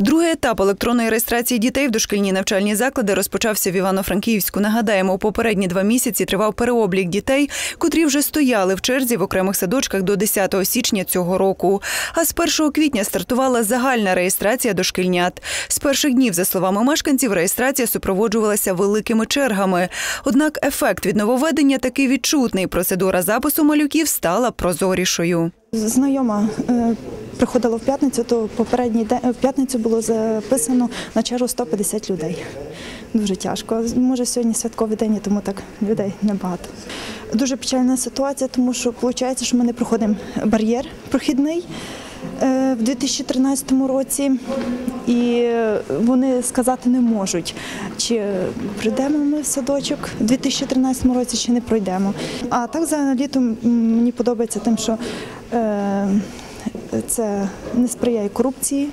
Другий етап електронної реєстрації дітей в дошкільні навчальні заклади розпочався в Івано-Франківську. Нагадаємо, у попередні два місяці тривав переоблік дітей, котрі вже стояли в черзі в окремих садочках до 10 січня цього року. А з 1 квітня стартувала загальна реєстрація дошкільнят. З перших днів, за словами мешканців, реєстрація супроводжувалася великими чергами. Однак ефект від нововведення такий відчутний. Процедура запису малюків стала прозорішою. Знайома е, приходила в п'ятницю, то попередній день в п'ятницю було записано на чергу 150 людей. Дуже тяжко. Може, сьогодні святковий день, тому так людей небагато. Дуже печальна ситуація, тому що виходить, що ми не проходимо бар'єр прохідний е, в 2013 році, і вони сказати не можуть, чи прийдемо ми в садочок у 2013 році, чи не пройдемо. А так взагалі то мені подобається тим, що е, це не сприяє корупції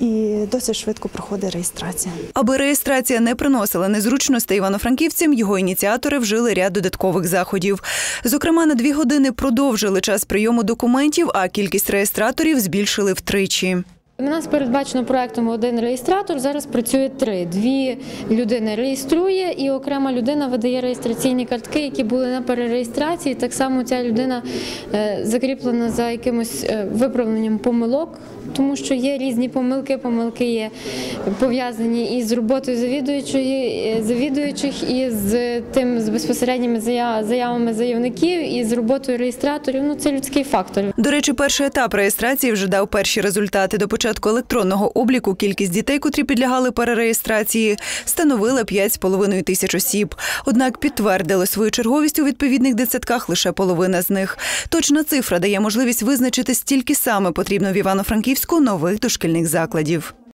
і досить швидко проходить реєстрація. Аби реєстрація не приносила незручностей івано-франківцям, його ініціатори вжили ряд додаткових заходів. Зокрема, на дві години продовжили час прийому документів, а кількість реєстраторів збільшили втричі. У нас передбачено проектом один реєстратор. Зараз працює три. Дві людини реєструє, і окрема людина видає реєстраційні картки, які були на перереєстрації. Так само ця людина е, закріплена за якимось е, виправленням помилок, тому що є різні помилки. Помилки є пов'язані із роботою завідуючої е, завідуючих, і з тим з безпосередніми заявами заявників, і з роботою реєстраторів. Ну це людський фактор. До речі, перший етап реєстрації вже дав перші результати. До початку електронного обліку кількість дітей, котрі підлягали перереєстрації, становила 5,5 тисяч осіб. Однак підтвердили свою черговість у відповідних дитсадках лише половина з них. Точна цифра дає можливість визначити стільки саме потрібно в Івано-Франківську нових дошкільних закладів.